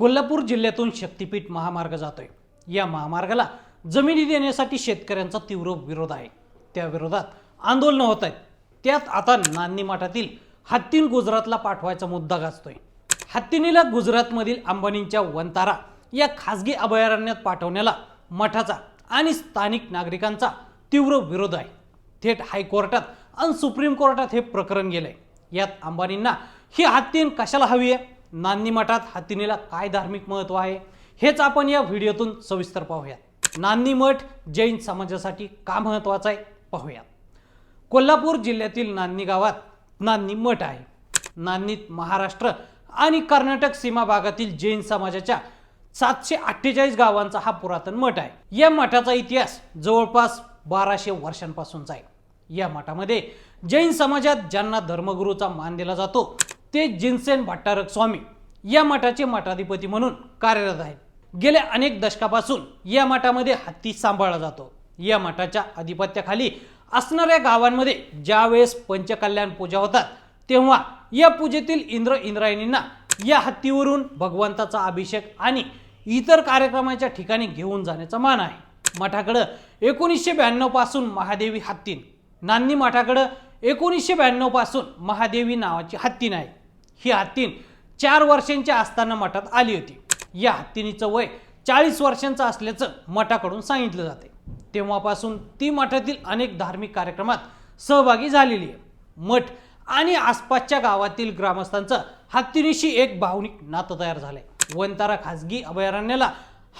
कोल्हापूर जिल्ह्यातून शक्तीपीठ महामार्ग जातोय. या महामार्गाला जमिनी देण्यासाठी शेतकऱ्यांचा तीव्र विरोध आहे. त्या विरोधात आंदोलनं होत आहेत. त्यात आता नान्नी मठातील हत्तीन गुजरातला पाठवायचा मुद्दा गाजतोय. हत्तीनीला गुजरातमधील अंबानींच्या वंतारा या खासगी अभयारण्यात पाठवण्याला मठाचा आणि स्थानिक नागरिकांचा तीव्र विरोध आहे. थेट हायकोर्टात आणि सुप्रीम कोर्टात हे प्रकरण गेलंय. यात अंबानींना ही हत्तीन कशाला हवी आहे? नान्नी मठात हत्तीनीला काय धार्मिक महत्त्व आहे हेच आपण या व्हिडिओतून सविस्तर पाहूयात. नान्नी मठ जैन समाजासाठी का महत्त्वाचा आहे पाहूयात. कोल्हापूर जिल्ह्यातील नान्नी गावात नान्नी मठ आहे. नान्नीत महाराष्ट्र आणि कर्नाटक सीमा भागातील जैन समाजाच्या सातशे अठ्ठेचाळीस गावांचा हा पुरातन मठ आहे. या मठाचा इतिहास जवळपास बाराशे वर्षांपासूनचा आहे. या मठामध्ये जैन समाजात ज्यांना धर्मगुरूचा मान दिला जातो ते जिनसेन भट्टारक स्वामी या मठाचे मठाधिपती म्हणून कार्यरत आहेत. गेल्या अनेक दशकापासून या मठामध्ये हत्ती सांभाळला जातो. या मठाच्या अधिपत्याखाली असणाऱ्या गावांमध्ये ज्यावेळेस पंचकल्याण पूजा होतात तेव्हा या पूजेतील इंद्र इंद्रायणींना या हत्तीवरून भगवंताचा अभिषेक आणि इतर कार्यक्रमाच्या ठिकाणी घेऊन जाण्याचा मान आहे. मठाकडं एकोणीसशे ब्याण्णवपासून महादेवी हत्तीन. नांदी मठाकडं एकोणीसशे ब्याण्णवपासून महादेवी नावाची हत्तीन आहे. ही हत्तीन चार वर्षांची असताना मठात आली होती. या हत्तीनीचं वय चाळीस वर्षांचं असल्याचं मठाकडून सांगितलं जाते. तेव्हापासून ती मठातील अनेक धार्मिक कार्यक्रमात सहभागी झालेली आहे. मठ आणि आसपासच्या गावातील ग्रामस्थांचं हत्तीनीशी एक भावनिक नातं तयार झालंय. वंतारा खासगी अभयारण्याला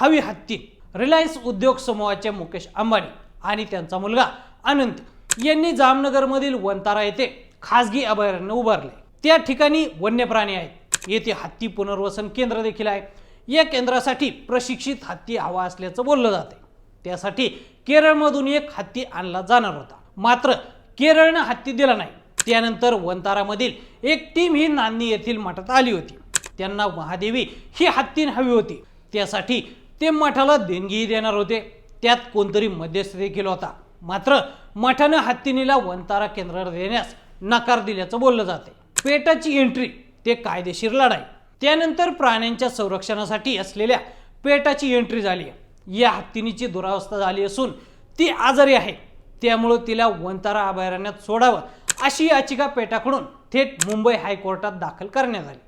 हवी हत्ती रिलायन्स उद्योग समूहाचे मुकेश अंबानी आणि त्यांचा मुलगा अनंत यांनी जामनगरमधील वंतारा येथे खासगी अभयारण्य उभारले त्या ठिकाणी वन्य प्राणी आहेत. येथे हत्ती पुनर्वसन केंद्र देखील आहे. या केंद्रासाठी प्रशिक्षित हत्ती हवा असल्याचं बोललं जाते त्यासाठी केरळमधून एक हत्ती आणला जाणार होता. मात्र केरळनं हत्ती दिला नाही. त्यानंतर वंतारामधील एक टीम ही नांदी येथील मठात आली होती. त्यांना महादेवी ही हत्ती हवी होती. त्यासाठी ते मठाला देणगीही देणार होते. त्यात कोणतरी मध्यस्थ देखील होता. मात्र मठानं हत्तीनीला वंतारा केंद्रावर देण्यास नकार दिल्याचं बोललं जाते पेटाची एंट्री ते कायदेशीर लढाई. त्यानंतर प्राण्यांच्या संरक्षणासाठी असलेल्या पेटाची एंट्री झाली आहे. या हत्तीनीची दुरावस्था झाली असून ती आजारी आहे. त्यामुळं तिला वंतारा अभयारण्यात सोडावं अशी याचिका पेटाकडून थेट मुंबई हायकोर्टात दाखल करण्यात आली.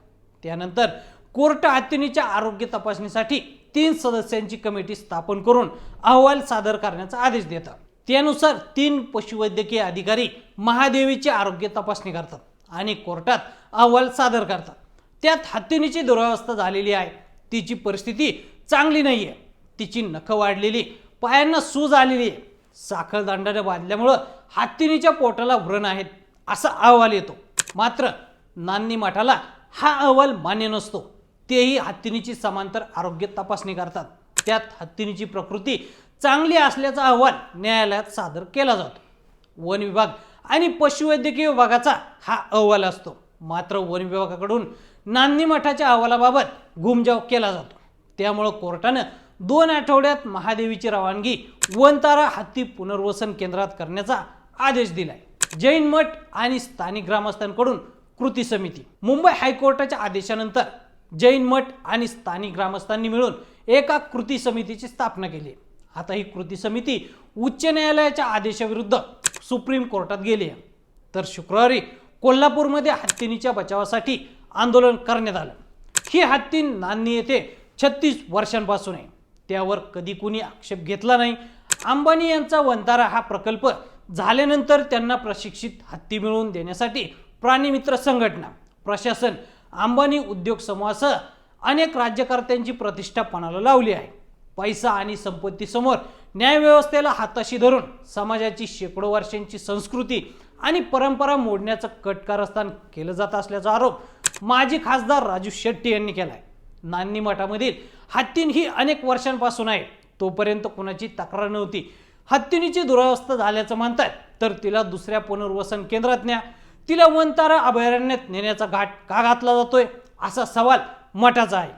त्यानंतर कोर्ट हत्तीनीच्या आरोग्य तपासणीसाठी तीन सदस्यांची कमिटी स्थापन करून अहवाल सादर करण्याचा आदेश देतात त्यानुसार तीन पशुवैद्यकीय अधिकारी महादेवीची आरोग्य तपासणी करतात. आणि कोर्टात अहवाल सादर करतात. त्यात हत्तीनीची दुरावस्था झालेली आहे. तिची परिस्थिती चांगली नाही आहे तिची नखं वाढलेली पायांना सूज आलेली आहे. साखरदांडाने बांधल्यामुळं हत्तीनीच्या पोटाला व्रण आहेत असा अहवाल येतो. मात्र नान्नी मठाला हा अहवाल मान्य नसतो. तेही हत्तीनीची समांतर आरोग्य तपासणी करतात. त्यात हत्तीनीची प्रकृती चांगली असल्याचा अहवाल न्यायालयात सादर केला जातो. वन विभाग आणि पशुवैद्यकीय विभागाचा हा अहवाल असतो. मात्र वन विभागाकडून नांदी मठाच्या अहवालाबाबत घुमजाव केला जातो. त्यामुळं कोर्टानं दोन आठवड्यात महादेवीची रवानगी वनतारा हत्ती पुनर्वसन केंद्रात करण्याचा आदेश दिलाय. जैन मठ आणि स्थानिक ग्रामस्थांकडून कृती समिती. मुंबई हायकोर्टाच्या आदेशानंतर जैन मठ आणि स्थानिक ग्रामस्थांनी मिळून एका कृती समितीची स्थापना केली. आता ही कृती समिती उच्च न्यायालयाच्या आदेशाविरुद्ध सुप्रीम कोर्टात गेली. आहे तर शुक्रवारी कोल्हापूरमध्ये हत्तीनीच्या बचावासाठी आंदोलन करण्यात आलं. ही हत्ती नान्नी येथे छत्तीस वर्षांपासून आहे. त्यावर कधी कुणी आक्षेप घेतला नाही. अंबानी यांचा वंतारा हा प्रकल्प झाल्यानंतर त्यांना प्रशिक्षित हत्ती मिळवून देण्यासाठी प्राणीमित्र संघटना प्रशासन अंबानी उद्योग समूहासह अनेक राज्यकर्त्यांची प्रतिष्ठा पणाला लावली आहे. पैसा आणि संपत्तीसमोर न्यायव्यवस्थेला हाताशी धरून समाजाची शेकडो वर्षांची संस्कृती आणि परंपरा मोडण्याचं कटकारस्थान केलं जात असल्याचा आरोप माजी खासदार राजू शेट्टी यांनी केला आहे नान्नी मठामधील हत्तीन ही अनेक वर्षांपासून आहे. तोपर्यंत कुणाची तक्रार नव्हती. हत्तीनीची दुरावस्था झाल्याचं म्हणतात तर तिला दुसऱ्या पुनर्वसन केंद्रात न्या. तिला वनतारा अभयारण्यात नेण्याचा घाट का घातला जातोय? असा सवाल मठाचा आहे.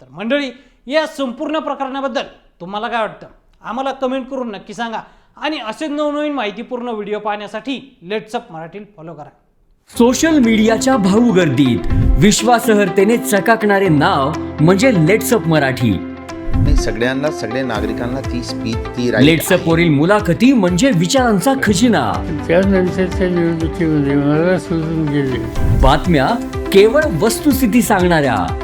तर मंडळी या संपूर्ण प्रकरणाबद्दल तुम्हाला काय वाटतं? आम्हाला कमेंट करून नक्की सांगा. आणि असेच नवनवीन माहितीपूर्ण व्हिडिओ पाहण्यासाठी लेट्सअप मराठी फॉलो करा. सोशल मीडियाच्या भाऊ गर्दीत विश्वासार्हतेने चकाकणारे नाव म्हणजे लेट्सअप मराठी. नाही सगळ्यांना सगळ्या नागरिकांना ती स्पीच ती right लेट्सअप आहे. वरील मुलाखती म्हणजे विचारांचा खजिना. त्यानंतरच्या निवडणुकीमध्ये मला सोडून गेले. बातम्या केवळ वस्तुस्थिती सांगणाऱ्या.